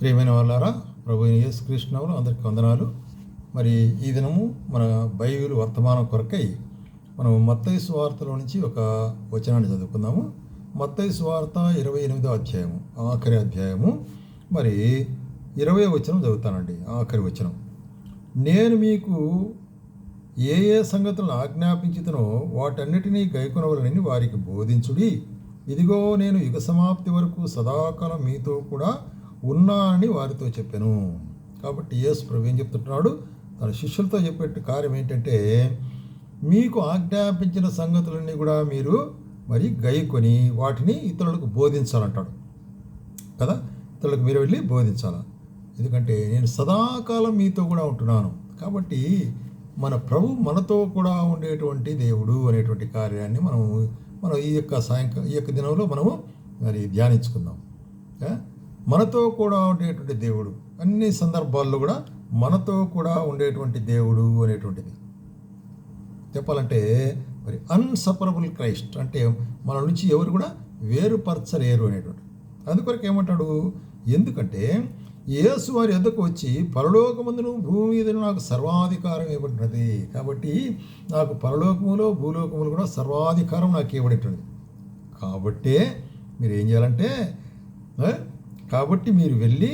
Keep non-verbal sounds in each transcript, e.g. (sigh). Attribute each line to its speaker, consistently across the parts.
Speaker 1: ప్రియమైన వాళ్ళారా ప్రభు యేసుకృష్ణవులు అందరికీ వందనాలు. మరి ఈ దినము మన బైబిల్ వర్తమానం కొరకై మనం మత్తయి సువార్తలో నుంచి ఒక వచనాన్ని చదువుకుందాము. మత్తయి సువార్త ఇరవై ఎనిమిదో అధ్యాయము ఆఖరి అధ్యాయము. మరి ఇరవై వచనం చదువుతానండి ఆఖరి వచనం. నేను మీకు ఏ ఏ సంగతులను ఆజ్ఞాపించుతునో వాటన్నిటినీ గైకొనవలనని వారికి బోధించుడి. ఇదిగో నేను యుగ సమాప్తి వరకు సదాకాలం మీతో కూడా ఉన్నా అని వారితో చెప్పాను. కాబట్టి యేసు ప్రభు ఏం చెప్తున్నాడు తన శిష్యులతో చెప్పే కార్యం ఏంటంటే మీకు ఆజ్ఞాపించిన సంగతులన్నీ కూడా మీరు మరి గైకొని వాటిని ఇతరులకు బోధించాలంటాడు. కదా? ఇతరులకు మీరు వెళ్ళి బోధించాలా. ఎందుకంటే నేను సదాకాలం మీతో కూడా ఉంటున్నాను. కాబట్టి మన ప్రభు మనతో కూడా ఉండేటువంటి దేవుడు అనేటువంటి కార్యాన్ని మనము మనం ఈ యొక్క సాయంకాలం ఈ యొక్క దినంలో మనము మరి ధ్యానించుకుందాం. మనతో కూడా ఉండేటువంటి దేవుడు. అన్ని సందర్భాల్లో కూడా మనతో కూడా ఉండేటువంటి దేవుడు అనేటువంటిది. చెప్పాలంటే మరి అన్సపరబుల్ క్రైస్ట్ అంటే మన నుంచి ఎవరు కూడా వేరుపరచలేరు అనేటువంటి. అందుకొరకు ఏమంటాడు? ఎందుకంటే యేసు వారి ఎద్దకు వచ్చి పరలోకమందును భూమి మీద నాకు సర్వాధికారం ఇవ్వబడినది. కాబట్టి నాకు పరలోకములో భూలోకములు కూడా సర్వాధికారం నాకు ఇవ్వబడినది. కాబట్టే మీరు ఏం చేయాలంటే కాబట్టి మీరు వెళ్ళి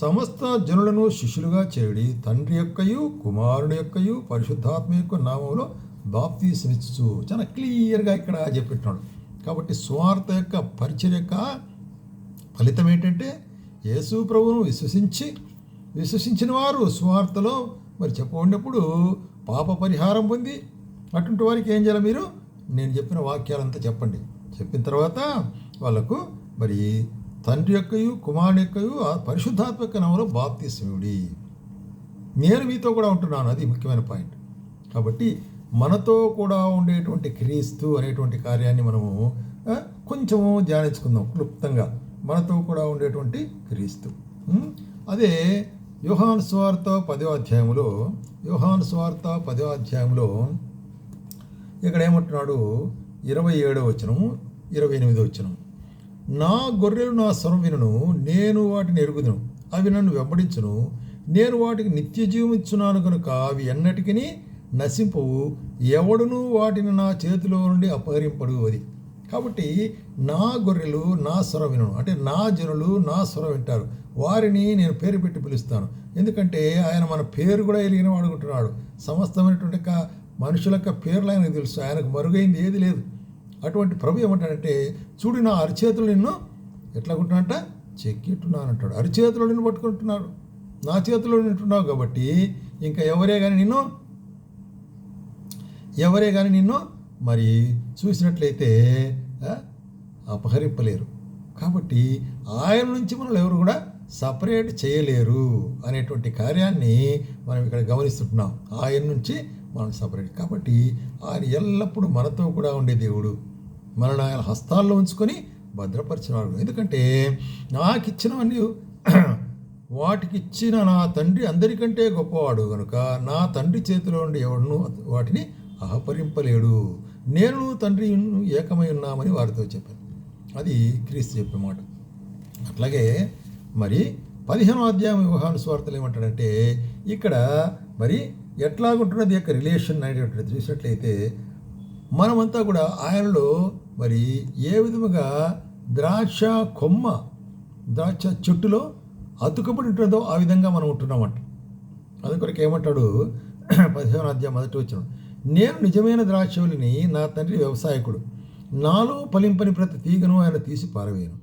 Speaker 1: సమస్త జనులను శిష్యులుగా చేడి తండ్రి యొక్కయు కుమారుడు యొక్కయు పరిశుద్ధాత్మ యొక్క నామంలో బాప్తీసనిచ్చు చాలా క్లియర్గా ఇక్కడ చెప్పినాడు కాబట్టి స్వార్థ యొక్క పరిచయ యొక్క ఫలితం ఏంటంటే యేసు ప్రభువును విశ్వసించి విశ్వసించిన వారు స్వార్థలో మరి చెప్పబడినప్పుడు పాప పరిహారం పొంది అటువంటి వారికి ఏం చేయాలి మీరు? నేను చెప్పిన వాక్యాలంతా చెప్పండి. చెప్పిన తర్వాత వాళ్ళకు మరి తండ్రి యొక్కయు కుమారుని యొక్కయు పరిశుద్ధాత్మక నవలో యొక్క నామంలో నేను మీతో కూడా ఉంటున్నాను అది ముఖ్యమైన పాయింట్. కాబట్టి మనతో కూడా ఉండేటువంటి క్రీస్తు అనేటువంటి కార్యాన్ని మనము కొంచెము ధ్యానించుకుందాం క్లుప్తంగా. మనతో కూడా ఉండేటువంటి క్రీస్తు. అదే యోహాన్ స్వార్థ పదో అధ్యాయంలో యోహాన్ స్వార్థ పదో అధ్యాయంలో ఇక్కడ ఏమంటున్నాడు? ఇరవై ఏడో వచనము ఇరవై ఎనిమిదో వచనం నా గొర్రెలు నా స్వరం వినును నేను వాటిని ఎరుగుదును. అవి నన్ను వెంబడించును. నేను వాటికి నిత్య జీవమిచ్చున్నాను కనుక అవి ఎన్నటికీ నశింపవు. ఎవడును వాటిని నా చేతిలో నుండి అపహరింపడు అది కాబట్టి నా గొర్రెలు నా స్వరం వినను. అంటే నా జనులు నా స్వరం వింటారు. వారిని నేను పేరు పెట్టి పిలుస్తాను. ఎందుకంటే ఆయన మన పేరు కూడా ఎలిగిన వాడుకుంటున్నాడు సమస్తమైనటువంటి యొక్క మనుషుల యొక్క పేర్లు ఆయనకు తెలుసు. ఆయనకు మరుగైంది ఏది లేదు. అటువంటి ప్రభు ఏమంటాడంటే చూడు నా అరిచేతులు నిన్ను ఎట్లా కొంటున్నానంట చెక్కిట్టున్నాను అంటాడు. అరిచేతులు నిన్ను పట్టుకుంటున్నాడు నా చేతిలో నింటున్నావు కాబట్టి ఇంకా ఎవరే కానీ నిన్ను ఎవరే కానీ నిన్ను మరి చూసినట్లయితే అపహరింపలేరు. కాబట్టి ఆయన నుంచి మనల్ని ఎవరు కూడా సపరేట్ చేయలేరు అనేటువంటి కార్యాన్ని మనం ఇక్కడ గమనిస్తుంటున్నాం. ఆయన నుంచి మనం సపరేట్. కాబట్టి ఆయన ఎల్లప్పుడూ మనతో కూడా ఉండే దేవుడు. మనల్ని ఆయన హస్తాల్లో ఉంచుకొని భద్రపరిచినాడు ఎందుకంటే నాకు ఇచ్చినవన్నీ (clears throat) వాటికిచ్చిన నా తండ్రి అందరికంటే గొప్పవాడు కనుక నా తండ్రి చేతిలో ఉండి ఎవడను వాటిని అహపరింపలేడు నేను తండ్రి ఏకమై ఉన్నామని వారితో చెప్పాను. అది క్రీస్తు చెప్పే మాట. అట్లాగే మరి పదిహేనో అధ్యాయం వివాహాను స్వార్థలు ఏమంటాడంటే ఇక్కడ మరి ఎట్లాగుంటున్నది యొక్క రిలేషన్ అనేటువంటిది చూసినట్లయితే మనమంతా కూడా ఆయనలో మరి ఏ విధముగా ద్రాక్ష కొమ్మ ద్రాక్ష చెట్టులో అతుకబడి ఉంటుందో ఆ విధంగా మనం ఉంటున్నామంట. అందుకొరకు ఏమంటాడు? (clears throat) పదిహేను అధ్యాయం మొదటి వచ్చిన నేను నిజమైన ద్రాక్షవల్లిని నా తండ్రి వ్యవసాయకుడు. నాలో ఫలింపని ప్రతి తీగను ఆయన తీసి పారవేయను.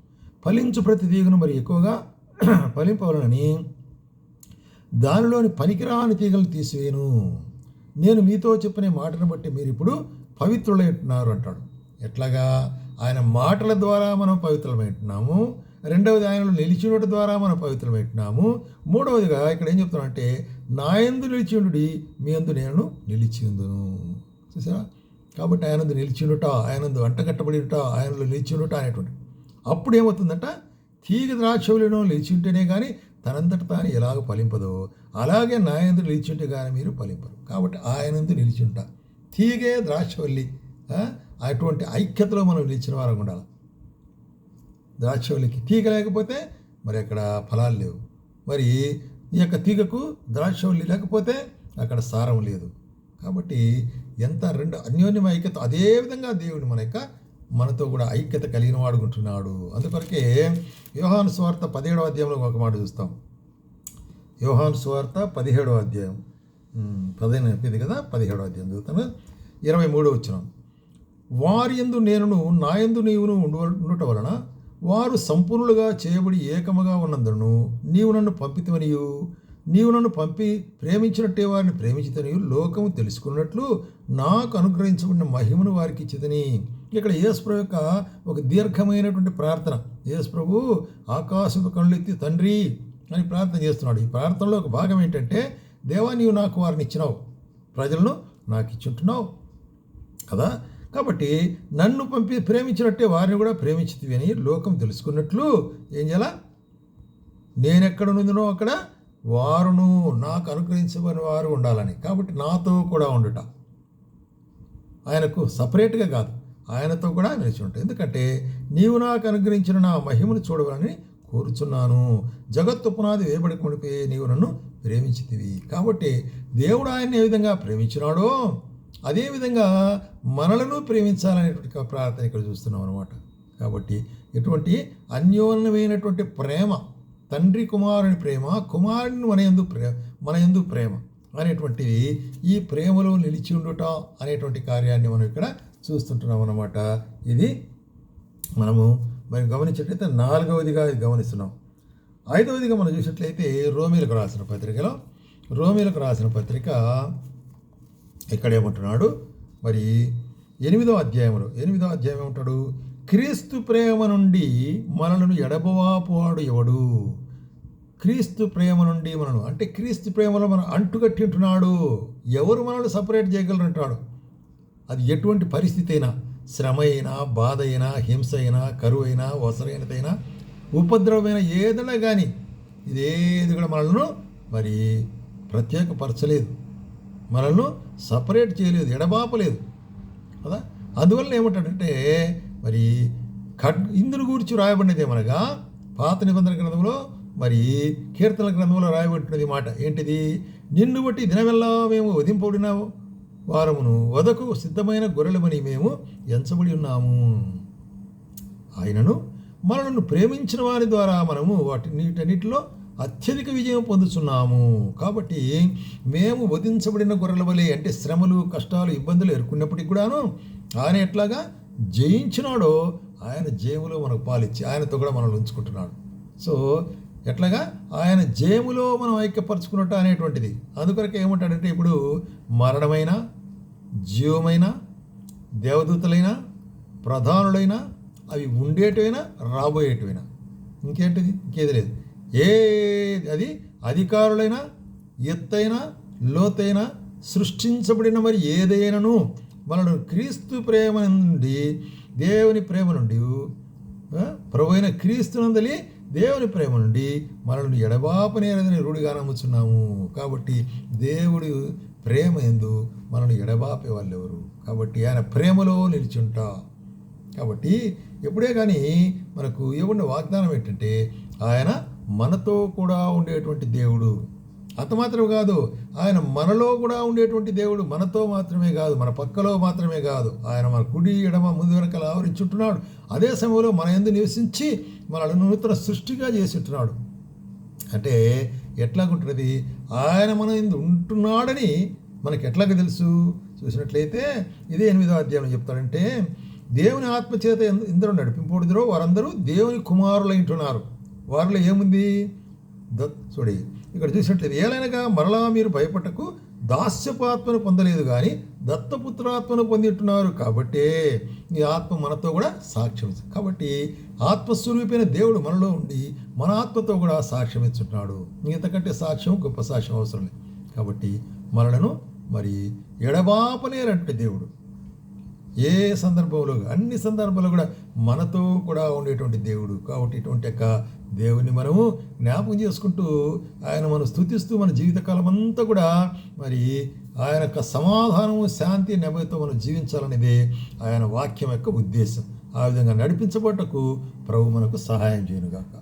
Speaker 1: ఫలించు ప్రతి తీగను మరి ఎక్కువగా (clears throat) ఫలింపవలనని దానిలోని పనికిరాని తీగలు తీసివేయను. నేను మీతో చెప్పిన మాటను బట్టి మీరు ఇప్పుడు పవిత్రులై ఉంటున్నారు అంటాడు. ఎట్లాగా ఆయన మాటల ద్వారా మనం పవిత్రమైంటున్నాము రెండవది ఆయనలో నిలిచినట ద్వారా మనం పవిత్రమైంటున్నాము మూడవదిగా ఇక్కడ ఏం చెప్తున్నానంటే నా ఎందు నిలిచిండుడి మీ అందు నేను నిలిచిందును చూసారా? కాబట్టి ఆయనందు నిలిచిండుట ఆయనందు అంటగట్టబడిట ఆయనలో నిలిచిండుట అనేటువంటి అప్పుడు ఏమవుతుందంట? తీగ ద్రాక్షవులను నిలిచి ఉంటేనే కానీ తనంతట తాను ఎలాగ ఫలింపదో అలాగే నాయందు నిలిచింటే నిలిచి ఉంటే కానీ మీరు ఫలింపరు. కాబట్టి ఆయనందు నిలిచి తీగే ద్రాక్షవల్లి అటువంటి ఐక్యతలో మనం నిలిచిన వారం ఉండాలి. ద్రాక్షవల్లికి తీగ లేకపోతే మరి అక్కడ ఫలాలు లేవు. మరి ఈ యొక్క తీగకు ద్రాక్షవల్లి లేకపోతే అక్కడ సారం లేదు. కాబట్టి ఎంత రెండు అన్యోన్యం ఐక్యత అదే విధంగా దేవుడు మన యొక్క మనతో కూడా ఐక్యత కలిగిన వాడుకుంటున్నాడు అందుకొరకే యోహాను స్వార్థ పదిహేడవ అధ్యాయంలో ఒక మాట చూస్తాం. యోహాను స్వార్థ పదిహేడవ అధ్యాయం. పదిహేను చెప్పింది కదా? పదిహేడవ అధ్యాయం చదువుతాను. ఇరవై మూడో వచ్చినాం వారి ఎందు నేనును నా యందు నీవును ఉండు ఉండుట వలన వారు సంపూర్ణులుగా చేయబడి ఏకముగా ఉన్నందును నీవు నన్ను పంపితమనియు నీవు నన్ను పంపి ప్రేమించినట్టే వారిని ప్రేమించితనియు లోకము తెలుసుకున్నట్లు నాకు అనుగ్రహించబడిన మహిమను వారికి ఇచ్చితని. ఇక్కడ యేసుప్రభు యొక్క ఒక దీర్ఘమైనటువంటి ప్రార్థన. యేసుప్రభు ఆకాశపు కళ్ళెత్తి తండ్రి అని ప్రార్థన చేస్తున్నాడు. ఈ ప్రార్థనలో ఒక భాగం ఏంటంటే దేవా నీవు నాకు వారిని ఇచ్చినావు. ప్రజలను నాకు ఇచ్చుంటున్నావు కదా? కాబట్టి నన్ను పంపి ప్రేమించినట్టే వారిని కూడా ప్రేమించితివి అని లోకం తెలుసుకున్నట్లు ఏం చేయాలా? నేనెక్కడ నుండినో అక్కడ వారును నాకు అనుగ్రహించబడిన వారు ఉండాలని. కాబట్టి నాతో కూడా ఉండుట. ఆయనకు సపరేట్గా కాదు. ఆయనతో కూడా నిలిచి ఉంటాయి ఎందుకంటే నీవు నాకు అనుగ్రహించిన నా మహిమను చూడవాలని కోరుచున్నాను. జగత్తు పునాది వేయబడి కొనిపోయి నీవు నన్ను ప్రేమించితివి. కాబట్టి దేవుడు ఆయన్ని ఏ విధంగా ప్రేమించినాడో అదేవిధంగా మనలను ప్రేమించాలనేటువంటి ప్రార్థన ఇక్కడ చూస్తున్నాం అనమాట కాబట్టి ఎటువంటి అన్యోన్యమైనటువంటి ప్రేమ తండ్రి కుమారుని ప్రేమ కుమారుని మన ఎందు ప్రేమ మన ఎందు ప్రేమ అనేటువంటిది ఈ ప్రేమలో నిలిచి ఉండుట అనేటువంటి కార్యాన్ని మనం ఇక్కడ చూస్తుంటున్నాం అన్నమాట. ఇది మనము మరి గమనించినట్లయితే నాలుగవదిగా ఇది గమనిస్తున్నాం. ఐదవదిగా మనం చూసినట్లయితే రోమిలకు రాసిన పత్రికలో రోమిలకు రాసిన పత్రిక ఇక్కడేమంటున్నాడు మరి ఎనిమిదో అధ్యాయంలో ఎనిమిదో అధ్యాయం ఏమంటాడు? క్రీస్తు ప్రేమ నుండి మనలను ఎడబవాపువాడు ఎవడు? క్రీస్తు ప్రేమ నుండి మనను అంటే క్రీస్తు ప్రేమలో మనం అంటుకట్టి ఉంటున్నాడు. ఎవరు మనల్ని సపరేట్ చేయగలరు అంటాడు? అది ఎటువంటి పరిస్థితి అయినా శ్రమ అయినా బాధ అయినా హింస అయినా కరువు అయినా వసరైనదైనా ఉపద్రవమైన ఏదైనా కానీ ఇదేది కూడా మనల్ని మరి ప్రత్యేకపరచలేదు. మనల్ని సపరేట్ చేయలేదు ఎడబాపలేదు కదా? అందువల్ల ఏమంటాడంటే మరి ఖడ్ ఇందుని గూర్చి రాయబడినది ఏమనగా పాత నిబంధన గ్రంథంలో మరి కీర్తన గ్రంథంలో రాయబడినది మాట ఏంటిది? నిన్ను బట్టి దినమెల్లా మేము వధింపబడిన వారమును వదకు సిద్ధమైన గొర్రెలమని మేము ఎంచబడి ఉన్నాము. ఆయనను మనలను ప్రేమించిన వారి ద్వారా మనము వాటి నీటన్నిటిలో అత్యధిక విజయం పొందుతున్నాము కాబట్టి మేము వధించబడిన గొర్రెల వలె అంటే శ్రమలు కష్టాలు ఇబ్బందులు ఎదుర్కొన్నప్పటికి కూడాను ఆయన ఎట్లాగా జయించినాడో ఆయన జయములో మనకు పాలిచ్చి ఆయనతో కూడా మనల్ని ఉంచుకుంటున్నాడు. సో ఎట్లాగా ఆయన జయములో మనం ఐక్యపరచుకున్నట్టు అనేటువంటిది. అందుకొరకు ఏమంటాడంటే ఇప్పుడు మరణమైన జీవమైన దేవదూతలైన ప్రధానులైన అవి ఉండేటివైనా రాబోయేటివైనా. ఇంకేంటిది? ఇంకేది లేదు. ఏ అది అధికారులైన ఎత్తైన లోతైన సృష్టించబడిన మరి ఏదైనాను? మనను క్రీస్తు ప్రేమ నుండి దేవుని ప్రేమ నుండి ప్రభు అయిన క్రీస్తునందలి దేవుని ప్రేమ నుండి మనల్ని ఎడబాపనేరదని రూఢిగా నమ్ముచున్నాము. కాబట్టి దేవుడి ప్రేమ ఎందు మనల్ని ఎడబాపే వాళ్ళు ఎవరు కాబట్టి ఆయన ప్రేమలో నిలిచుంటా. కాబట్టి ఎప్పుడే కానీ మనకు ఇవ్వడిన వాగ్దానం ఏంటంటే ఆయన మనతో కూడా ఉండేటువంటి దేవుడు. అంత మాత్రం కాదు ఆయన మనలో కూడా ఉండేటువంటి దేవుడు మనతో మాత్రమే కాదు మన పక్కలో మాత్రమే కాదు. ఆయన మన కుడి ఎడమ ముందు వెనకాల ఆవరించుంటున్నాడు అదే సమయంలో మన ఎందు నివసించి మనల్ని నూతన సృష్టిగా చేసింటున్నాడు అంటే ఎట్లాగుంటున్నది? ఆయన మన ఎందు ఉంటున్నాడని మనకి ఎట్లాగ తెలుసు? చూసినట్లయితే ఇదే ఎనిమిదో అధ్యాయం చెప్తాడంటే దేవుని ఆత్మచేత ఎందు- నడిపింపడుదరో వారందరూ దేవుని కుమారులైంటున్నారు వారిలో ఏముంది? చూడి ఇక్కడ చూసినట్లయితే ఏలైనగా మరలా మీరు భయపడకు దాస్యపాత్మను పొందలేదు కానీ దత్తపుత్రాత్మను పొందింటున్నారు కాబట్టే ఈ ఆత్మ మనతో కూడా సాక్ష్యం కాబట్టి ఆత్మస్వరూపైన దేవుడు మనలో ఉండి మన ఆత్మతో కూడా సాక్ష్యం ఇచ్చుంటున్నాడు. ఇంతకంటే సాక్ష్యం గొప్ప సాక్ష్యం అవసరం లేదు. కాబట్టి మనలను మరి ఎడబాపలేరంటే దేవుడు. ఏ సందర్భంలో అన్ని సందర్భాల్లో కూడా మనతో కూడా ఉండేటువంటి దేవుడు. కాబట్టి ఇటువంటి యొక్క దేవుని మనము జ్ఞాపకం చేసుకుంటూ ఆయన మనం స్థుతిస్తూ మన జీవితకాలం అంతా కూడా మరి ఆయన యొక్క సమాధానము శాంతి నెమ్మదితో మనం జీవించాలనేదే ఆయన వాక్యం యొక్క ఉద్దేశం. ఆ విధంగా నడిపించబట్టకు ప్రభు మనకు సహాయం చేయనుగాక.